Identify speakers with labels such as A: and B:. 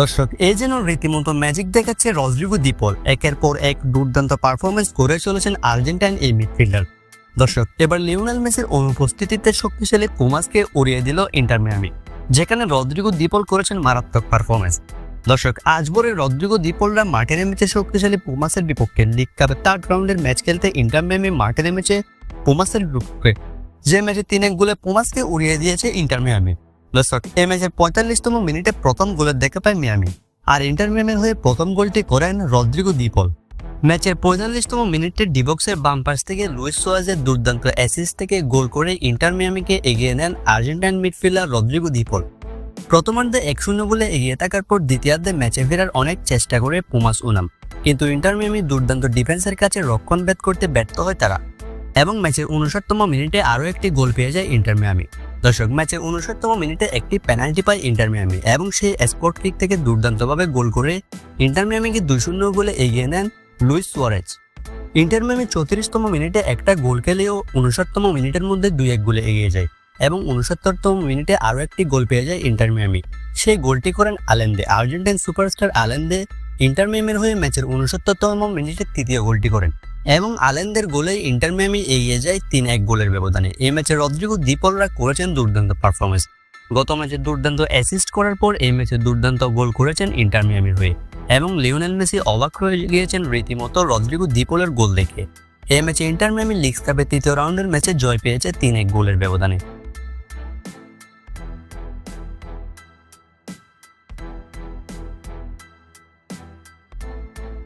A: দর্শক, এই যেন রীতিমতো ম্যাজিক দেখাচ্ছে রদ্রিগো দীপল একের পর এক দুর্দান্ত পারফরমেন্স করে চলেছেন আর্জেন্টাইন এই মিডফিল্ডার দর্শক, এবার লিওনেল মেসির অনুপস্থিতিতে শক্তিশালী পুমাসকে উড়িয়ে দিল ইন্টার মিয়ামি, যেখানে রদ্রিগো দিপল করেছেন মারাত্মক পারফরমেন্স দর্শক আজবরে রদ্রিগো দীপলরা মাঠে নেমেছে শক্তিশালী পুমাসের বিপক্ষে। লিগ কাপের থার্ড রাউন্ডের ম্যাচ খেলতে ইন্টার মিয়ামি মাঠে নেমেছে পুমাসের বিপক্ষে। যে ম্যাচে তিন এক গোলে পুমাসকে উড়িয়ে দিয়েছে ইন্টার মিয়ামি। এই ম্যাচের পঁয়তাল্লিশতম মিনিটে প্রথম গোলের দেখা পায় মিয়ামি। আর ইন্টার মিয়ামির হয়ে প্রথম গোলটি করেন রদ্রিগো দিপল। ম্যাচের পঁয়তাল্লিশতম মিনিটে ডিবক্সের বাম পাশ থেকে লুইস সোয়াজের দুর্দান্ত অ্যাসিস্ট থেকে গোল করে ইন্টার মিয়ামিকে এগিয়ে নেন আর্জেন্টাইন মিডফিল্ডার রদ্রিগো দিপল। প্রথমার্ধে এক শূন্য গোলে এগিয়ে থাকার পর দ্বিতীয়ার্ধে ম্যাচে ফেরার অনেক চেষ্টা করে পুমাস উনাম। কিন্তু ইন্টার মিয়ামি দুর্দান্ত ডিফেন্সের কাছে রক্ষণ ভেদ করতে ব্যর্থ হয় তারা। এবং ম্যাচের উনষাটতম মিনিটে আরও একটি গোল পেয়ে যায় ইন্টার মিয়ামি। দর্শক, ম্যাচের উনষাটতম মিনিটে একটি পেনাল্টি পায় ইন্টার মিয়ামি এবং সেই স্পোর্ট কিক থেকে দুর্দান্তভাবে গোল করে ইন্টার মিয়ামিকে দুই শূন্য গোলে এগিয়ে নেন লুইস সুয়ারেজ। ইন্টার মিয়ামি চৌত্রিশতম মিনিটে একটা গোল খেলেও উনষাটতম মিনিটের মধ্যে দুই এক গোলে এগিয়ে যায় এবং উনসত্তরতম মিনিটে আরও একটি গোল পেয়ে যায় ইন্টার মিয়ামি। সেই গোলটি করেন Allende, Argentine superstar Allende. Inter মিয়ামির হয়ে ম্যাচের উনসত্তরতম মিনিটে তৃতীয় গোলটি করেন। এবং আলেনদের গোলে ইন্টার মিয়ামি এগিয়ে যায় তিন এক গোলের ব্যবধানে। এই ম্যাচে রদ্রিগো দিপলরা করেছেন দুর্দান্ত পারফরমেন্স গত ম্যাচে দুর্দান্ত অ্যাসিস্ট করার পর এই ম্যাচে দুর্দান্ত গোল করেছেন ইন্টার মিয়ামির হয়ে। এবং লিওনেল মেসি অবাক হয়ে গিয়েছেন রীতিমতো রদ্রিগো দিপলের গোল দেখে। এই ম্যাচে ইন্টার মিয়ামি লিগস কাপের তৃতীয় রাউন্ডের ম্যাচে জয় পেয়েছে তিন এক গোলের ব্যবধানে।